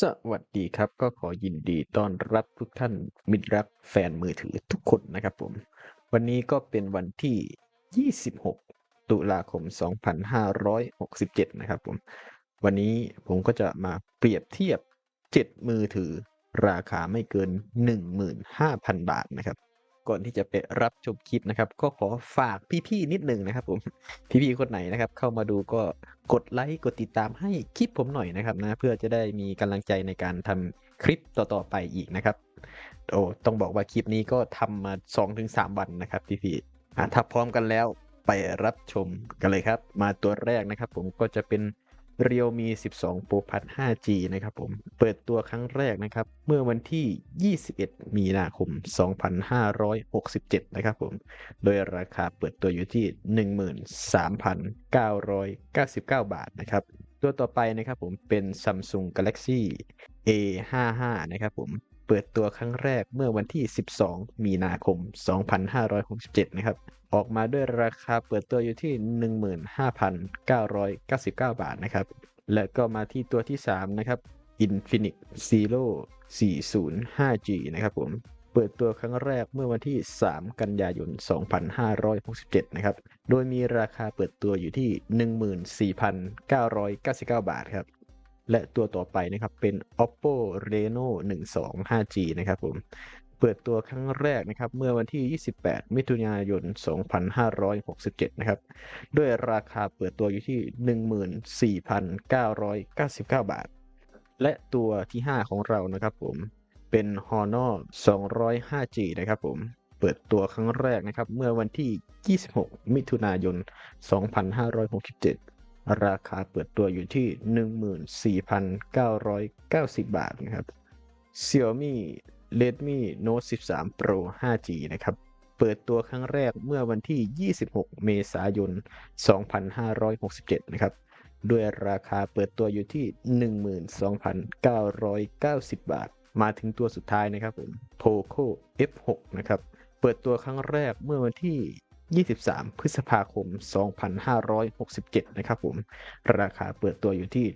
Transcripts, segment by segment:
สวัสดีครับ ก็ขอยินดีต้อนรับทุกท่านมิตรรักแฟนมือถือทุกคนนะครับผม วันนี้ก็เป็นวันที่ 26 ตุลาคม 2567 นะครับผม วันนี้ผมก็จะมาเปรียบเทียบ 7 มือถือราคาไม่เกิน 15,000 บาทนะครับ ก่อนที่จะไปรับชมคลิปนะครับ ก็ขอฝากพี่ๆนิดหนึ่งนะครับผม พี่ๆคนไหนนะครับ เข้ามาดูก็กดไลค์กดติดตามให้คลิปผมหน่อยนะครับนะเพื่อจะได้มีกำลังใจในการทำคลิปต่อๆไปอีกนะครับ โอ้ต้องบอกว่าคลิปนี้ก็ทำมา 2-3 วันนะครับพี่ๆอะถ้าพร้อมกันแล้วไปรับชมกันเลยครับ มาตัวแรกนะครับ ผมก็จะเป็น Realme 12 Pro Plus 5G นะครับผม เปิดตัวครั้งแรกนะครับ เมื่อวันที่ 21 มีนาคม 2567 นะครับผม โดยราคาเปิดตัวอยู่ที่ 13,999 บาทนะครับ ตัวต่อไปนะครับผมเป็น Samsung Galaxy A55 นะครับผม เปิดตัวครั้งแรกเมื่อวันที่ 12 มีนาคม 2567 นะครับ ออกมาด้วยราคาเปิดตัวอยู่ที่ 15,999 บาทนะครับ และก็มาที่ตัวที่ 3 นะครับ Infinix Zero 40 5G นะครับผม เปิดตัวครั้งแรกเมื่อวันที่ 3 กันยายน 2567 นะครับ โดยมีราคาเปิดตัวอยู่ที่ 14,999 บาทครับ และตัวต่อไปนะครับเป็น Oppo Reno 12 5G นะครับผมเปิดตัวครั้งแรกนะครับเมื่อวันที่ 28 มิถุนายน 2567 นะครับ ด้วยราคาเปิดตัวอยู่ที่ 14,999 บาท และตัวที่ 5 ของเรานะครับผมเป็น Honor 205G นะครับผมเปิดตัวครั้งแรกนะครับเมื่อวันที่ 26 มิถุนายน 2567 ราคาเปิดตัวอยู่ที่ 14,990 บาทนะครับ Xiaomi Redmi Note 13 Pro 5G นะครับ เปิดตัวครั้งแรกเมื่อวันที่ 26 เมษายน 2567 นะครับ ด้วยราคาเปิดตัวอยู่ที่ 12,990 บาท มาถึงตัวสุดท้ายนะครับผม Poco F6 นะครับ เปิดตัวครั้งแรกเมื่อวันที่ 23 พฤษภาคม 2567 นะครับผม ราคาเปิดตัวอยู่ที่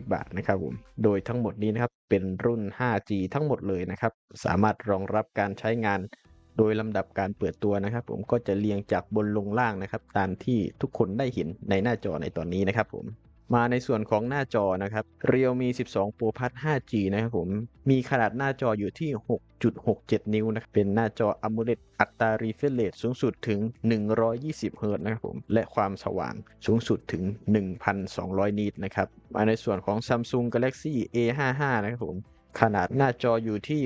14,990 บาทนะครับผม โดยทั้งหมดนี้นะครับเป็นรุ่น 5G ทั้งหมดเลยนะครับ สามารถรองรับการใช้งาน โดยลำดับการเปิดตัวนะครับ ผมก็จะเรียงจากบนลงล่างนะครับ ตามที่ทุกคนได้เห็นในหน้าจอในตอนนี้นะครับผมมาในส่วนของหน้าจอนะครับ Realme 12 Pro Plus 5G นะครับผม มีขนาดหน้าจออยู่ที่ 6.67 นิ้วนะครับเป็นหน้าจอ AMOLED อัตรา refresh rate สูงสุดถึง 120 เฮิรต์นะครับผม และความสว่างสูงสุดถึง 1,200 นิตนะครับ มาในส่วนของ Samsung Galaxy A55 นะครับผม ขนาดหน้าจออยู่ที่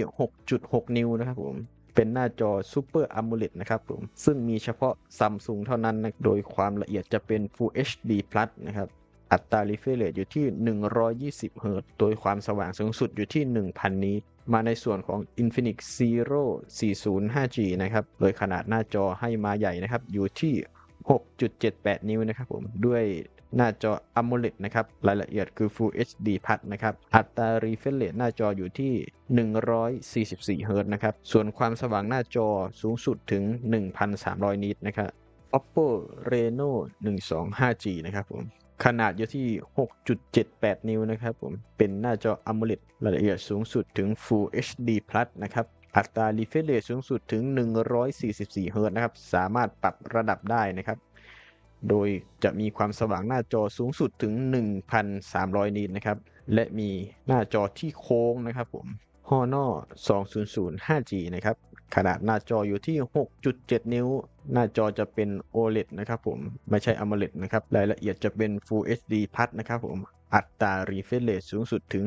6.6 นิ้วนะครับผมเป็นหน้าจอ Super AMOLED นะครับผม ซึ่งมีเฉพาะ Samsung เท่านั้นนะโดยความละเอียดจะเป็น Full HD Plus นะครับอัตรา refresh rate อยู่ที่ 120 เฮิรต์โดยความสว่างสูงสุดอยู่ที่ 1,000 นิต มาในส่วนของ Infinix Zero 40 5G นะครับ โดยขนาดหน้าจอให้มาใหญ่นะครับ อยู่ที่ 6.78 นิ้วนะครับผมด้วยหน้าจอ AMOLED นะครับ รายละเอียดคือ Full HD Plus นะครับ อัตรา refresh rate หน้าจออยู่ที่ 144เฮิรต์นะครับ ส่วนความสว่างหน้าจอสูงสุดถึง 1,300 นิตนะครับ Oppo Reno 12 5G นะครับผม ขนาดอยู่ที่ 6.78 นิ้วนะครับผม เป็นหน้าจอ AMOLED รายละเอียดสูงสุดถึง Full HD Plus นะครับ อัตรา refresh rate สูงสุดถึง 144เฮิรต์นะครับ สามารถปรับระดับได้นะครับ โดยจะมีความสว่างหน้าจอสูงสุดถึง 1,300 นิตนะครับ และมีหน้าจอที่โค้งนะครับผม Honor 200 5G นะครับ ขนาดหน้าจออยู่ที่ 6.7 นิ้ว หน้าจอจะเป็น OLED นะครับผม ไม่ใช่ AMOLED นะครับ รายละเอียดจะเป็น Full HD Plus นะครับผม อัตรา refresh rate สูงสุดถึง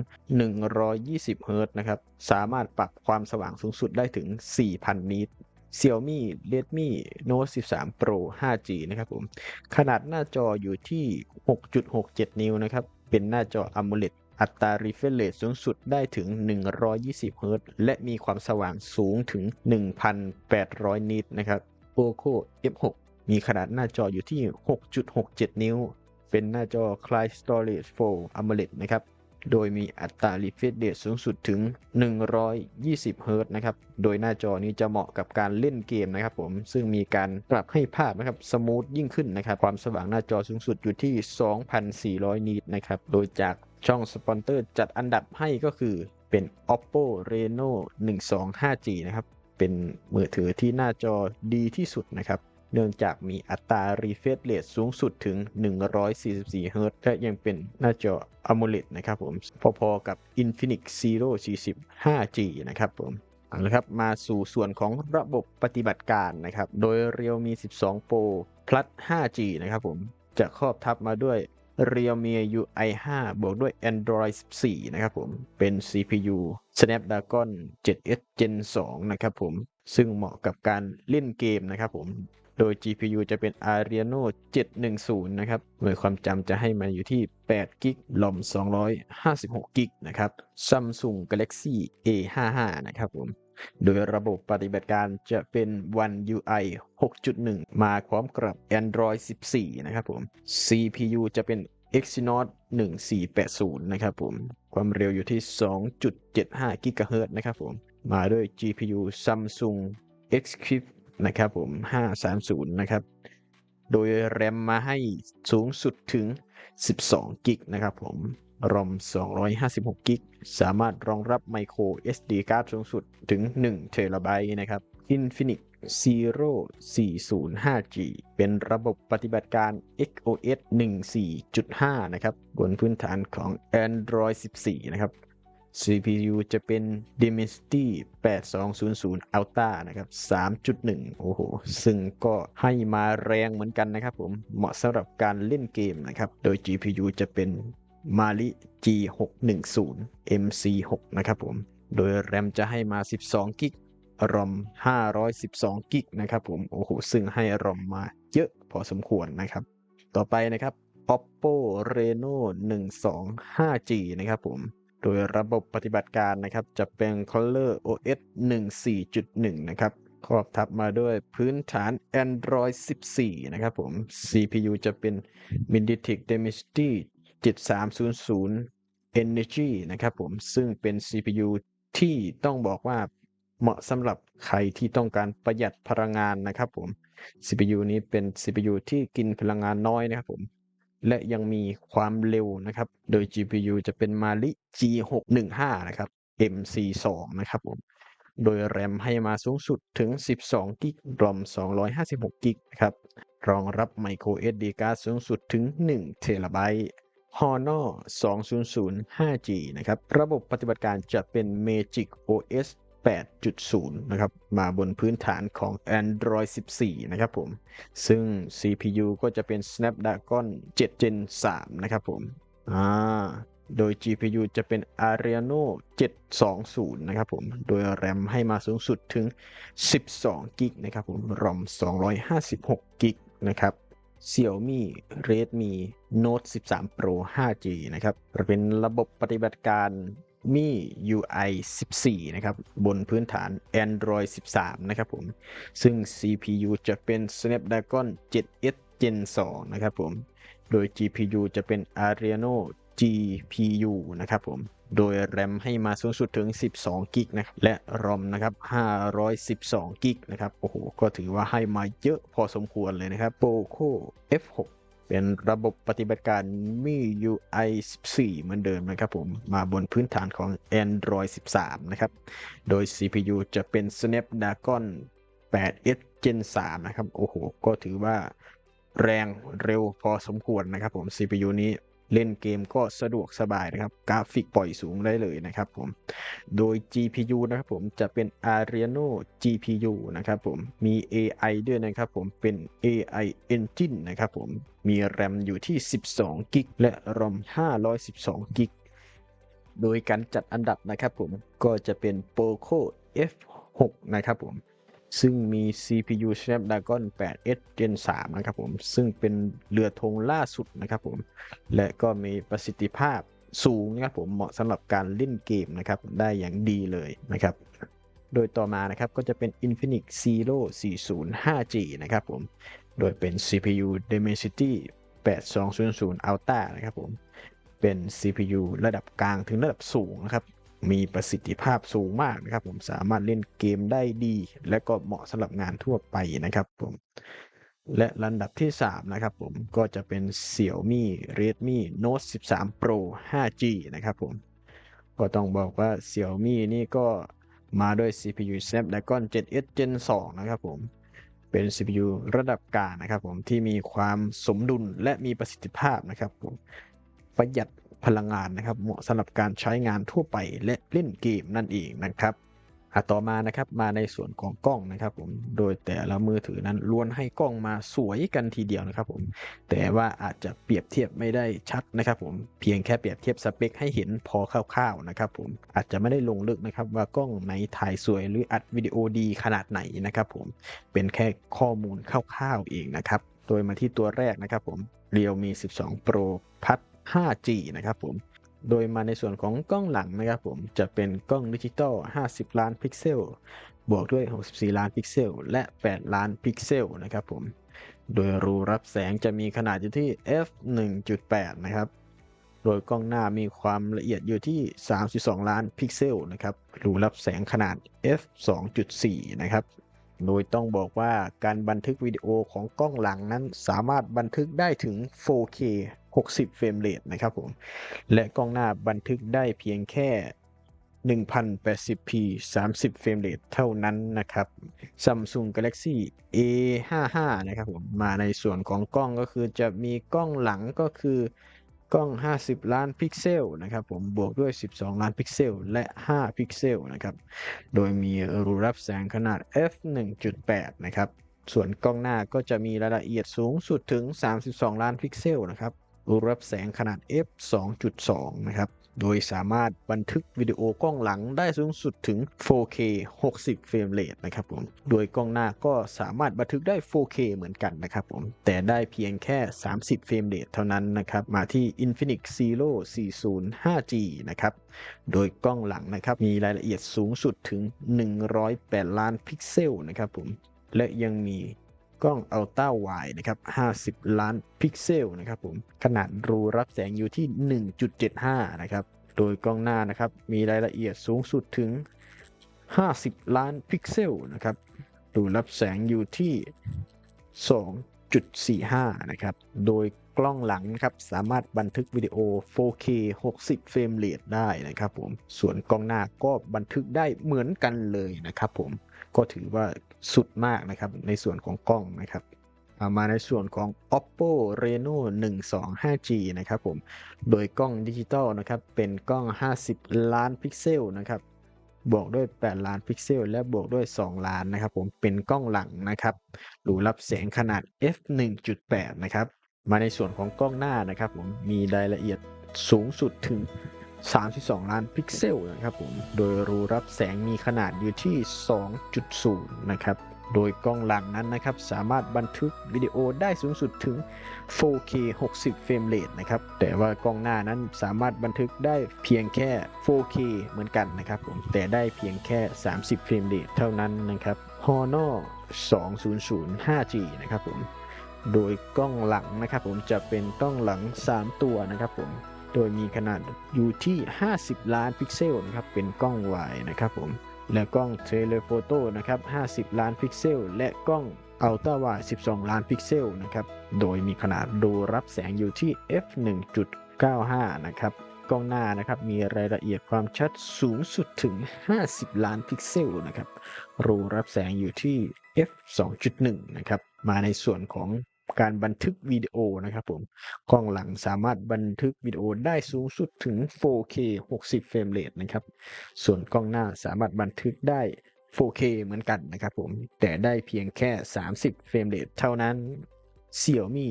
120เฮิรต์นะครับ สามารถปรับความสว่างสูงสุดได้ถึง 4,000 นิต Xiaomi Redmi Note 13 Pro 5G นะครับผม ขนาดหน้าจออยู่ที่ 6.67 นิ้วนะครับ เป็นหน้าจอ AMOLED อัตรา refresh rate สูงสุดได้ถึง 120 เฮิรตซ์และมีความสว่างสูงถึง 1,800 นิตนะครับ Poco F6 มีขนาดหน้าจออยู่ที่ 6.67 นิ้ว เป็นหน้าจอ Cloud Storage Full AMOLED นะครับ โดยมีอัตรา refresh rate สูงสุดถึง 120 เฮิรตซ์นะครับ โดยหน้าจอนี้จะเหมาะกับการเล่นเกมนะครับผม ซึ่งมีการปรับให้ภาพนะครับสมูทยิ่งขึ้นนะครับ ความสว่างหน้าจอสูงสุดอยู่ที่ 2,400 นิตนะครับ โดยจาก ช่องสปอนเซอร์จัดอันดับให้ก็คือเป็น oppo reno 12 5g นะครับ เป็นมือถือที่หน้าจอดีที่สุดนะครับเนื่องจากมีอัตรา refresh rate สูงสุดถึง 144 Hz และยังเป็นหน้าจอ AMOLED นะครับผม พอๆกับ Infinix Zero 40 5G นะครับผมเอาละครับ มาสู่ส่วนของระบบปฏิบัติการนะครับ โดย Realme 12 Pro Plus 5G นะครับผม จะครอบทับมาด้วย Realme UI 5บวกด้วย Android 14 นะครับผม เป็น CPU Snapdragon 7S Gen 2 นะครับผม ซึ่งเหมาะกับการเล่นเกมนะครับผม โดย GPU จะเป็น Adreno 710 นะครับ หน่วยความจำจะให้มาอยู่ที่8กิกลอม256กิกนะครับ Samsung Galaxy A55 นะครับผม โดยระบบปฏิบัติการจะเป็น One UI 6.1 มาพร้อมกับ Android 14 นะครับผม CPU จะเป็น Exynos 1480 นะครับผม ความเร็วอยู่ที่ 2.75 GHz นะครับผม มาด้วย GPU Samsung Exynos นะครับผม 530 นะครับ โดยแรมมาให้สูงสุดถึง 12 กิกนะครับผม รอม 256 กิก สามารถรองรับ Micro SD card สูงสุดถึง 1 เทราไบต์นะครับ Infinix Zero 405G เป็นระบบปฏิบัติการ XOS 14.5 นะครับ บนพื้นฐานของ Android 14 นะครับ CPU จะเป็น Dimensity 8200 Ultra นะครับ 3.1 โอ้โห ซึ่งก็ให้มาแรงเหมือนกันนะครับผม เหมาะสำหรับการเล่นเกมนะครับ โดย GPU จะเป็น Mali G610 MC6 นะครับผม โดย RAM จะให้มา 12 กิก ROM 512 กิกนะครับผม โอ้โห ซึ่งให้ ROM มาเยอะพอสมควรนะครับ ต่อไปนะครับ Oppo Reno 12 5G นะครับผม โดยระบบปฏิบัติการนะครับ จะเป็น Color OS 14.1 นะครับ ครอบทับมาด้วยพื้นฐาน Android 14 นะครับผม CPU จะเป็น MediaTek Dimensity 7300 Energy นะครับผมซึ่งเป็น CPU ที่ต้องบอกว่าเหมาะสำหรับใครที่ต้องการประหยัดพลังงานนะครับผม CPU นี้เป็น CPU ที่กินพลังงานน้อยนะครับผม และยังมีความเร็วนะครับ โดย GPU จะเป็น Mali G615 นะครับ MC2 นะครับผม โดย RAM ให้มาสูงสุดถึง 12 กิก ROM 256 กิกนะครับ รองรับ Micro SD card สูงสุดถึง 1 เทราไบต์ Honor 200 5G นะครับ ระบบปฏิบัติการจะเป็น Magic OS 8.0 นะครับ มาบนพื้นฐานของ Android 14 นะครับผม ซึ่ง CPU ก็จะเป็น Snapdragon 7 Gen 3 นะครับผม อ่า โดย GPU จะเป็น Adreno 720 นะครับผม โดย RAM ให้มาสูงสุดถึง 12กิกนะครับผม ROM 256กิกนะครับ Xiaomi Redmi Note 13 Pro 5G นะครับเป็นระบบปฏิบัติการมี UI 14 นะครับ บนพื้นฐาน Android 13 นะครับผม ซึ่ง CPU จะเป็น Snapdragon 7S Gen 2 นะครับผม โดย GPU จะเป็น Adreno GPU นะครับผม โดย RAM ให้มาสูงสุดถึง 12 กิกนะครับ และ ROM นะครับ 512 กิกนะครับ โอ้โห ก็ถือว่าให้มาเยอะพอสมควรเลยนะครับ Poco F6 เป็นระบบปฏิบัติการมี UI 14 เหมือนเดิมนะครับผม มาบนพื้นฐานของ Android 13 นะครับ โดย CPU จะเป็น Snapdragon 8S Gen 3 นะครับ โอ้โห ก็ถือว่าแรงเร็วพอสมควรนะครับผม CPU นี้ เล่นเกมก็สะดวกสบายนะครับ กราฟิกปล่อยสูงได้เลยนะครับผม โดย GPU นะครับผมจะเป็น Adreno GPU นะครับผม มี AI ด้วยนะครับผมเป็น AI Engine นะครับผม มี RAM อยู่ที่ 12กิกและ ROM 512กิกโดยการจัดอันดับนะครับผมก็จะเป็น Poco F6 นะครับผม ซึ่งมี CPU Snapdragon 8S Gen 3 นะครับผม ซึ่งเป็นเรือธงล่าสุดนะครับผม และก็มีประสิทธิภาพสูงนะครับผม เหมาะสำหรับการเล่นเกมนะครับ ได้อย่างดีเลยนะครับ โดยต่อมานะครับก็จะเป็น Infinix Zero 40 5G นะครับผม โดยเป็น CPU Dimensity 8200 Ultra นะครับผม เป็น CPU ระดับกลางถึงระดับสูงนะครับ มีประสิทธิภาพสูงมากนะครับ ผมสามารถเล่นเกมได้ดี และก็เหมาะสำหรับงานทั่วไปนะครับผมและลำดับที่ 3 นะครับผมก็จะเป็น Xiaomi Redmi Note 13 Pro 5G นะครับผม ก็ต้องบอกว่า Xiaomi นี่ก็มาด้วย CPU Snapdragon 7S Gen 2 นะครับผม เป็น CPU ระดับกลางนะครับผมที่มีความสมดุลและมีประสิทธิภาพนะครับผม ประหยัด พลังงานนะครับ เหมาะสำหรับการใช้งานทั่วไปและเล่นเกมนั่นเองนะครับต่อมานะครับมาในส่วนของกล้องนะครับผมโดยแต่ละมือถือนั้นล้วนให้กล้องมาสวยกันทีเดียวนะครับผมแต่ว่าอาจจะเปรียบเทียบไม่ได้ชัดนะครับผมเพียงแค่เปรียบเทียบสเปคให้เห็นพอคร่าวๆนะครับผมอาจจะไม่ได้ลงลึกนะครับว่ากล้องไหนถ่ายสวยหรืออัดวิดีโอดีขนาดไหนนะครับผมเป็นแค่ข้อมูลคร่าวๆเองนะครับโดยมาที่ตัวแรกนะครับผม Realme 12 Pro พัด 5G นะครับผม โดยมาในส่วนของกล้องหลังนะครับผมจะเป็นกล้องดิจิตอล 50 ล้านพิกเซล บวกด้วย 64 ล้านพิกเซล และ 8 ล้านพิกเซลนะครับผม โดยรูรับแสงจะมีขนาดอยู่ที่ f 1.8 นะครับ โดยกล้องหน้ามีความละเอียดอยู่ที่ 32 ล้านพิกเซลนะครับ รูรับแสงขนาด f 2.4 นะครับโดยต้องบอกว่าการบันทึกวิดีโอของกล้องหลังนั้นสามารถบันทึกได้ถึง 4K 60 เฟรมเรทนะครับผม และกล้องหน้าบันทึกได้เพียงแค่ 1080p 30 เฟรมเรทเท่านั้นนะครับ Samsung Galaxy A55 นะครับผม มาในส่วนของกล้องก็คือจะมีกล้องหลังก็คือกล้อง 50 ล้านพิกเซลนะครับผม บวกด้วย 12 ล้านพิกเซล และ 5 พิกเซลนะครับ โดยมีรูรับแสงขนาด f 1.8 นะครับ ส่วนกล้องหน้าก็จะมีรายละเอียดสูงสุดถึง 32 ล้านพิกเซลนะครับ รับแสงขนาด f 2.2 นะครับ โดยสามารถบันทึกวิดีโอกล้องหลังได้สูงสุดถึง 4K 60 เฟรมเรทนะครับผม โดยกล้องหน้าก็สามารถบันทึกได้ 4K เหมือนกันนะครับผม แต่ได้เพียงแค่ 30 เฟรมเรทเท่านั้นนะครับ มาที่ Infinix Zero 40 5G นะครับ โดยกล้องหลังนะครับ มีรายละเอียดสูงสุดถึง 108 ล้านพิกเซลนะครับผม และยังมี กล้องอัลต้าไวนะครับ 50 ล้านพิกเซลนะครับผมขนาดรูรับแสงอยู่ที่ 1.75 นะครับ โดยกล้องหน้านะครับมีรายละเอียดสูงสุดถึง 50 ล้านพิกเซลนะครับรูรับแสงอยู่ที่ 2.45 นะครับ โดยกล้องหลังนะครับสามารถบันทึกวิดีโอ 4K 60 เฟรมเรทได้นะครับผม ส่วนกล้องหน้าก็บันทึกได้เหมือนกันเลยนะครับผม ก็ถือว่า สุดมากนะครับในส่วนของกล้องนะครับามาในส่วนของ oppo reno 12 5g นะครับผม โดยกล้องดิจิตอลนะครับ เป็นกล้อง 50 ล้านพิกเซลนะครับ บวกด้วย 8 ล้านพิกเซล และบวกด้วย 2 ล้านนะครับผม เป็นกล้องหลังนะครับรูรับแสงขนาด f 1.8 นะครับ มาในส่วนของกล้องหน้านะครับผม มีรายละเอียดสูงสุดถึง 32 ล้านพิกเซลนะครับผม โดยรูรับแสงมีขนาดอยู่ที่ 2.0 นะครับ โดยกล้องหลังนั้นนะครับ สามารถบันทึกวิดีโอได้สูงสุดถึง 4K 60 เฟรมเรทนะครับ แต่ว่ากล้องหน้านั้นสามารถบันทึกได้เพียงแค่ 4K เหมือนกันนะครับผม แต่ได้เพียงแค่ 30 เฟรมเรทเท่านั้นนะครับ Honor 200 5G นะครับผม โดยกล้องหลังนะครับผมจะเป็นกล้องหลัง 3 ตัวนะครับผม โดยมีขนาดอยู่ที่ 50 ล้านพิกเซลนะครับ เป็นกล้องวายนะครับผม และกล้องเทเลโฟโต้นะครับ 50 ล้านพิกเซล และกล้องอัลตร้าวด์12 ล้านพิกเซลนะครับ โดยมีขนาดดูรับแสงอยู่ที่ f 1.95 นะครับ กล้องหน้านะครับมีรายละเอียดความชัดสูงสุดถึง 50 ล้านพิกเซลนะครับ รูรับแสงอยู่ที่ f 2.1 นะครับ มาในส่วนของ การบันทึกวิดีโอนะครับผม กล้องหลังสามารถบันทึกวิดีโอได้สูงสุดถึง 4K 60 เฟรมเรทนะครับ ส่วนกล้องหน้าสามารถบันทึกได้ 4K เหมือนกันนะครับผม แต่ได้เพียงแค่ 30 เฟรมเรทเท่านั้น Xiaomi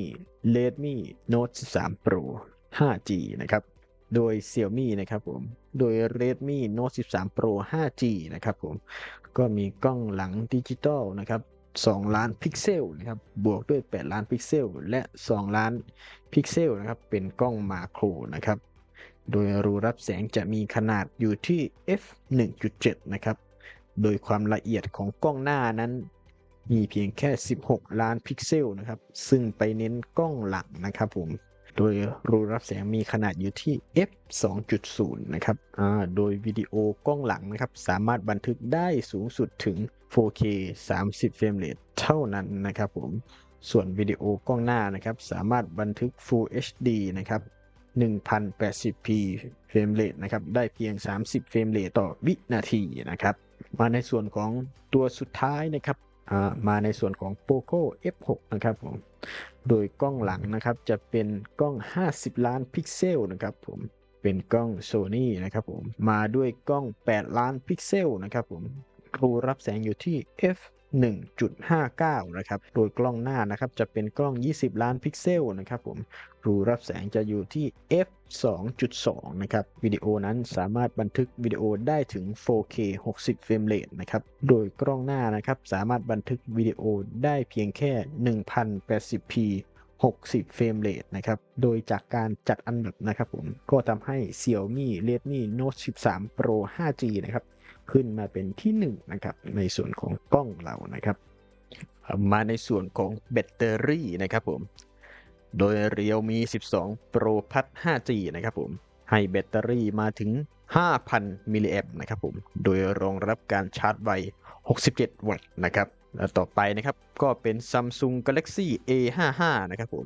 Redmi Note 13 Pro 5G นะครับ โดย Xiaomi นะครับผม โดย Redmi Note 13 Pro 5G นะครับผม ก็มีกล้องหลังดิจิตอลนะครับ 2 ล้านพิกเซลนะครับบวกด้วย 8 ล้านพิกเซล และ 2 ล้านพิกเซลนะครับเป็นกล้องมาโครนะครับ โดยรูรับแสงจะมีขนาดอยู่ที่ f 1.7 นะครับ โดยความละเอียดของกล้องหน้านั้น มีเพียงแค่ 16 ล้านพิกเซลนะครับ ซึ่งไปเน้นกล้องหลังนะครับผม โดยรูรับแสงมีขนาดอยู่ที่ f 2.0 นะครับโดยวิดีโอกล้องหลังนะครับ สามารถบันทึกได้สูงสุดถึง 4K 30 เฟรมเรทเท่านั้นนะครับผม ส่วนวิดีโอกล้องหน้านะครับ สามารถบันทึก Full HD นะครับ 1080p เฟรมเรทนะครับ ได้เพียง 30 เฟรมเรทต่อวินาทีนะครับ มาในส่วนของตัวสุดท้ายนะครับ มาในส่วนของ POCO F6 นะครับผม โดยกล้องหลังนะครับจะเป็นกล้อง 50 ล้านพิกเซลนะครับผมเป็นกล้อง Sony นะครับผม มาด้วยกล้อง 8 ล้านพิกเซลนะครับผมรูรับแสงอยู่ที่ f 1.59 นะครับ โดยกล้องหน้านะครับจะเป็นกล้อง 20 ล้านพิกเซลนะครับผม รูรับแสงจะอยู่ที่ f 2.2 นะครับ วิดีโอนั้นสามารถบันทึกวิดีโอได้ถึง 4K 60 เฟรมเรทนะครับ โดยกล้องหน้านะครับสามารถบันทึกวิดีโอได้เพียงแค่ 1080p 60 เฟรมเรทนะครับ โดยจากการจัดอันดับนะครับผม ก็ทำให้ Xiaomi Redmi Note 13 Pro 5G นะครับ ขึ้นมาเป็นที่1นงนะครับในส่วนของกล้องเรานะครับ มาในส่วนของแบตเตอรี่นะครับผม โดย Realme 12 Pro Plus 5G นะครับผม ให้แบตเตอรี่มาถึง 5,000 มิลลิแอมป์นะครับผม โดยรองรับการชาร์จไว 67 วัตต์นะครับและต่อไปนะครับก็เป็น Samsung Galaxy A55 นะครับผม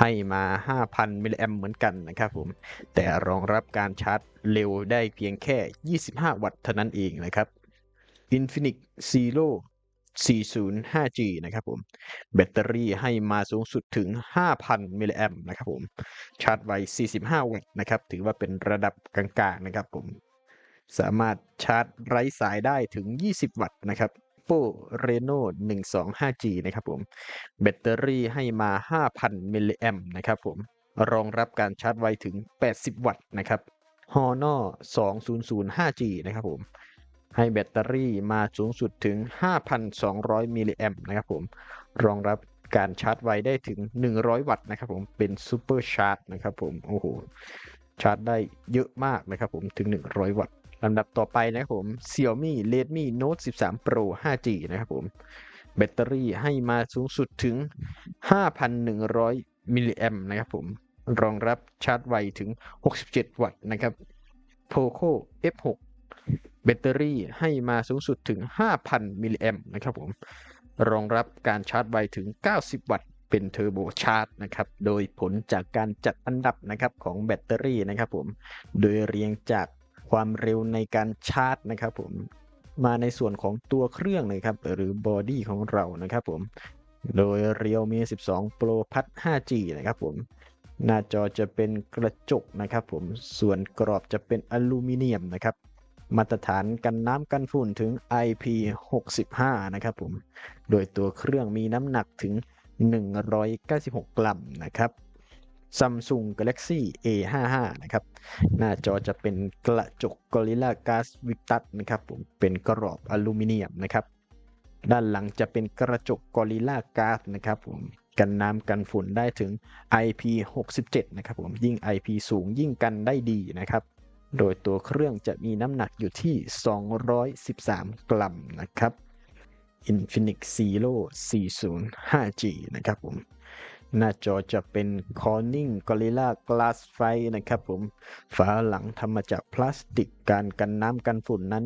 ให้มา 5,000 มิลลิแอมเหมือนกันนะครับผม แต่รองรับการชาร์จเร็วได้เพียงแค่ 25 วัตต์เท่านั้นเองนะครับ Infinix Zero 40 5G นะครับผม แบตเตอรี่ให้มาสูงสุดถึง 5,000 มิลลิแอมนะครับผม ชาร์จไว45 วัตต์นะครับ ถือว่าเป็นระดับกลางๆนะครับผม สามารถชาร์จไร้สายได้ถึง 20 วัตต์นะครับ Oppo Reno 12 5G นะครับผมแบตเตอรี่ให้มา 5,000 มิลลิแอมป์นะครับผมรองรับการชาร์จไวถึง 80 วัตต์นะครับ Honor 200 5G นะครับผมให้แบตเตอรี่มาสูงสุดถึง 5,200 มิลลิแอมป์นะครับผมรองรับการชาร์จไวได้ถึง 100 วัตต์นะครับผมเป็นซูเปอร์ชาร์จนะครับผมโอ้โหชาร์จได้เยอะมากนะครับผมถึง 100 วัตต์ ลำดับต่อไปนะครับผม Xiaomi Redmi Note 13 Pro 5G นะครับผม แบตเตอรี่ให้มาสูงสุดถึง 5,100 มิลลิแอมป์นะครับผม รองรับชาร์จไวถึง 67 วัตต์นะครับ Poco F6 แบตเตอรี่ให้มาสูงสุดถึง 5,000 มิลลิแอมป์นะครับผม รองรับการชาร์จไวถึง 90 วัตต์เป็นเทอร์โบชาร์จนะครับ โดยผลจากการจัดอันดับนะครับของแบตเตอรี่นะครับผม โดยเรียงจาก ความเร็วในการชาร์จนะครับผมมาในส่วนของตัวเครื่องนะครับ หรือบอดี้ของเรานะครับผม โดย Realme 12 Pro Plus 5G นะครับผม หน้าจอจะเป็นกระจกนะครับผม ส่วนกรอบจะเป็นอลูมิเนียมนะครับ มาตรฐานกันน้ำกันฝุ่นถึง IP65 นะครับผม โดยตัวเครื่องมีน้ำหนักถึง 196 กรัมนะครับ Samsung Galaxy A55 นะครับ หน้าจอจะเป็นกระจก Gorilla Glass Victus นะครับผม เป็นกรอบอลูมิเนียมนะครับ ด้านหลังจะเป็นกระจก Gorilla Glass นะครับผม กันน้ำกันฝุ่นได้ถึง IP67 นะครับผม ยิ่ง IP สูงยิ่งกันได้ดีนะครับ โดยตัวเครื่องจะมีน้ำหนักอยู่ที่ 213 กรัมนะครับ Infinix Zero 40 5G นะครับผม หน้าจอจะเป็น Corning Gorilla Glass ไฟนะครับผม ฝาหลังทำมาจากพลาสติกการกันน้ำกันฝุ่นนั้น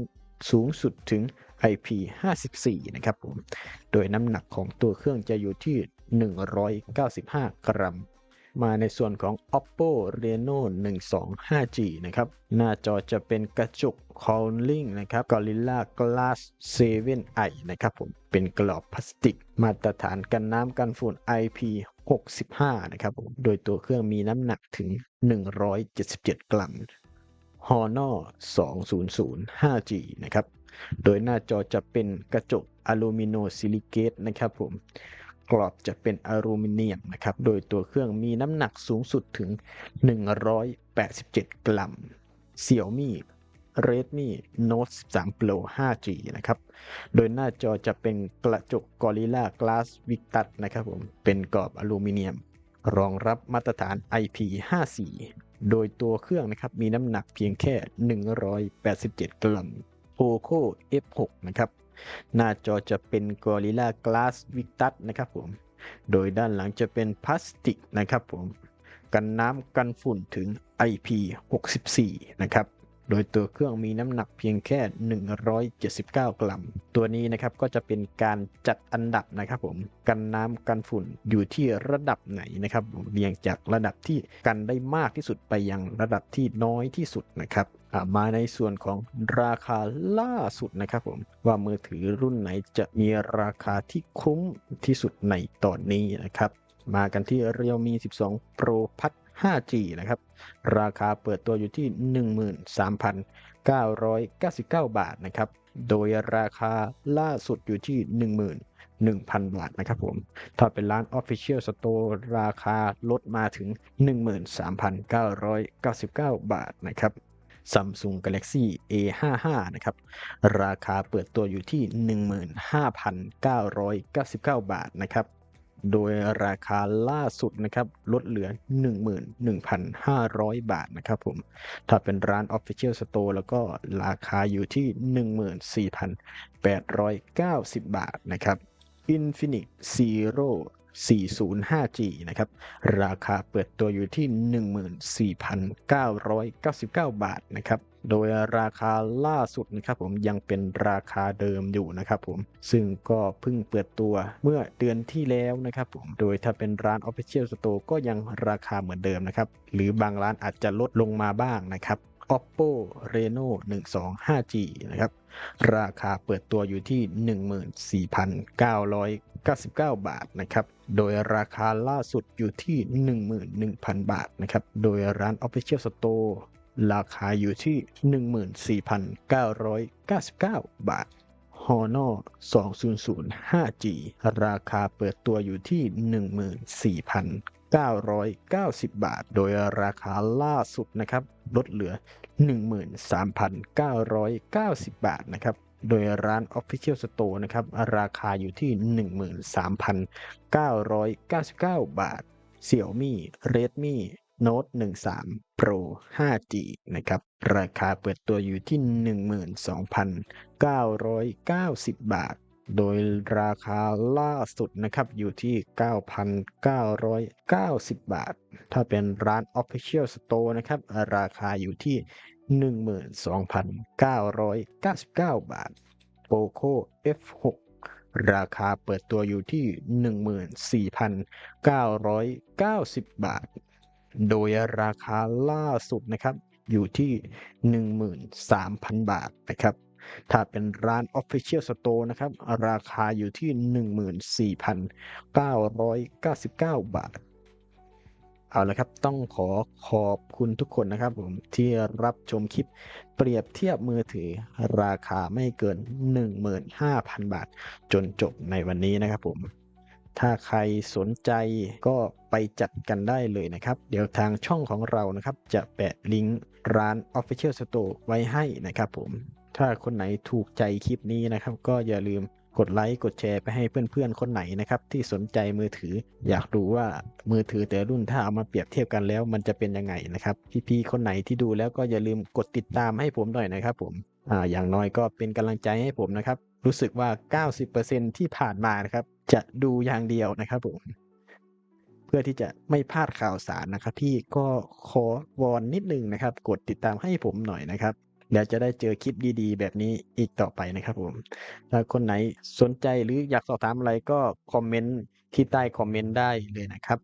สูงสุดถึง IP54 นะครับผม โดยน้ำหนักของตัวเครื่องจะอยู่ที่ 195 กรัม มาในส่วนของ Oppo Reno 12 5G นะครับ หน้าจอจะเป็นกระจก Corning นะครับ Gorilla Glass 7i นะครับผม เป็นกรอบพลาสติก มาตรฐานกันน้ำกันฝุ่น IP 65 นะครับผม โดยตัวเครื่องมีน้ำหนักถึง 177 กรัม Honor 200 5G นะครับ โดยหน้าจอจะเป็นกระจกอลูมิโนซิลิเกตนะครับผม กรอบจะเป็นอลูมิเนียมนะครับ โดยตัวเครื่องมีน้ำหนักสูงสุดถึง 187 กรัม Xiaomi Redmi Note 13 Pro 5G นะครับ โดยหน้าจอจะเป็นกระจก Gorilla Glass Victus นะครับผม เป็นกรอบอลูมิเนียม รองรับมาตรฐาน IP54 โดยตัวเครื่องนะครับมีน้ำหนักเพียงแค่ 187 กรัม Poco F6 นะครับ หน้าจอจะเป็น Gorilla Glass Victus นะครับผม โดยด้านหลังจะเป็นพลาสติกนะครับผม กันน้ำกันฝุ่นถึง IP64 นะครับ โดยตัวเครื่องมีน้ำหนักเพียงแค่ 179 กรัม ตัวนี้นะครับก็จะเป็นการจัดอันดับนะครับผมกันน้ำกันฝุ่นอยู่ที่ระดับไหนนะครับเรียงจากระดับที่กันได้มากที่สุดไปยังระดับที่น้อยที่สุดนะครับมาในส่วนของราคาล่าสุดนะครับผมว่ามือถือรุ่นไหนจะมีราคาที่คุ้มที่สุดในตอนนี้นะครับมากันที่ Realme 12 Pro พัด 5G นะครับ ราคาเปิดตัวอยู่ที่ 13,999 บาทนะครับ โดยราคาล่าสุดอยู่ที่ 11,000 บาทนะครับผม ถ้าเป็นร้าน Official Store ราคาลดมาถึง 13,999 บาทนะครับ Samsung Galaxy A55 นะครับ ราคาเปิดตัวอยู่ที่ 15,999 บาทนะครับ โดยราคาล่าสุดนะครับ ลดเหลือ 11,500 บาทนะครับผม ถ้าเป็นร้าน Official Store แล้วก็ราคาอยู่ที่ 14,890 บาทนะครับ Infinix Zero 405G นะครับ ราคาเปิดตัวอยู่ที่ 14,999 บาทนะครับ โดยราคาล่าสุดนะครับผมยังเป็นราคาเดิมอยู่นะครับผมซึ่งก็เพิ่งเปิดตัวเมื่อเดือนที่แล้วนะครับผมโดยถ้าเป็นร้าน Official Store ก็ยังราคาเหมือนเดิมนะครับหรือบางร้านอาจจะลดลงมาบ้างนะครับ Oppo Reno 125G นะครับราคาเปิดตัวอยู่ที่ 14,999 บาทนะครับโดยราคาล่าสุดอยู่ที่ 11,000 บาทนะครับโดยร้าน Official Store ราคาอยู่ที่ 14,999 บาท Honor 200 5G ราคาเปิดตัวอยู่ที่ 14,990 บาท โดยราคาล่าสุดนะครับ ลดเหลือ 13,990 บาทนะครับโดยร้าน Official Store นะครับ ราคาอยู่ที่ 13,999 บาท Xiaomi Redmi Note 13 Pro 5G นะครับ ราคาเปิดตัวอยู่ที่ 12,990 บาท โดยราคาล่าสุดนะครับ อยู่ที่ 9,990 บาท ถ้าเป็นร้าน Official Store นะครับ ราคาอยู่ที่ 12,999 บาท Poco F6 ราคาเปิดตัวอยู่ที่ 14,990 บาท โดยราคาล่าสุดนะครับ อยู่ที่ 13,000 บาทนะครับ ถ้าเป็นร้าน Official Store นะครับ ราคาอยู่ที่ 14,999 บาท เอาละครับ ต้องขอขอบคุณทุกคนนะครับผมที่รับชมคลิปเปรียบเทียบมือถือราคาไม่เกิน 15,000 บาท จนจบในวันนี้นะครับผม ถ้าใครสนใจก็ไปจัดกันได้เลยนะครับ เดี๋ยวทางช่องของเรานะครับ จะแปะลิงก์ร้าน Official Store ไว้ให้นะครับผม ถ้าคนไหนถูกใจคลิปนี้นะครับ ก็อย่าลืมกดไลค์กดแชร์ไปให้เพื่อนๆ คนไหนนะครับ ที่สนใจมือถือ อยากดูว่ามือถือแต่รุ่นถ้าเอามาเปรียบเทียบกันแล้ว มันจะเป็นยังไงนะครับ พี่ๆคนไหนที่ดูแล้วก็อย่าลืมกดติดตามให้ผมหน่อยนะครับ ผมอ่าอย่างน้อยก็เป็นกำลังใจให้ผมนะครับ รู้สึกว่า 90%ที่ผ่านมานะครับ จะดูอย่างเดียวนะครับผม เพื่อที่จะไม่พลาดข่าวสารนะครับ พี่ก็ขอวอนนิดนึงนะครับ กดติดตามให้ผมหน่อยนะครับเดี๋ยวจะได้เจอคลิปดีๆ แบบนี้อีกต่อไปนะครับผม ถ้าคนไหนสนใจหรืออยากสอบถามอะไรก็คอมเมนต์ที่ใต้คอมเมนต์ได้เลยนะครับ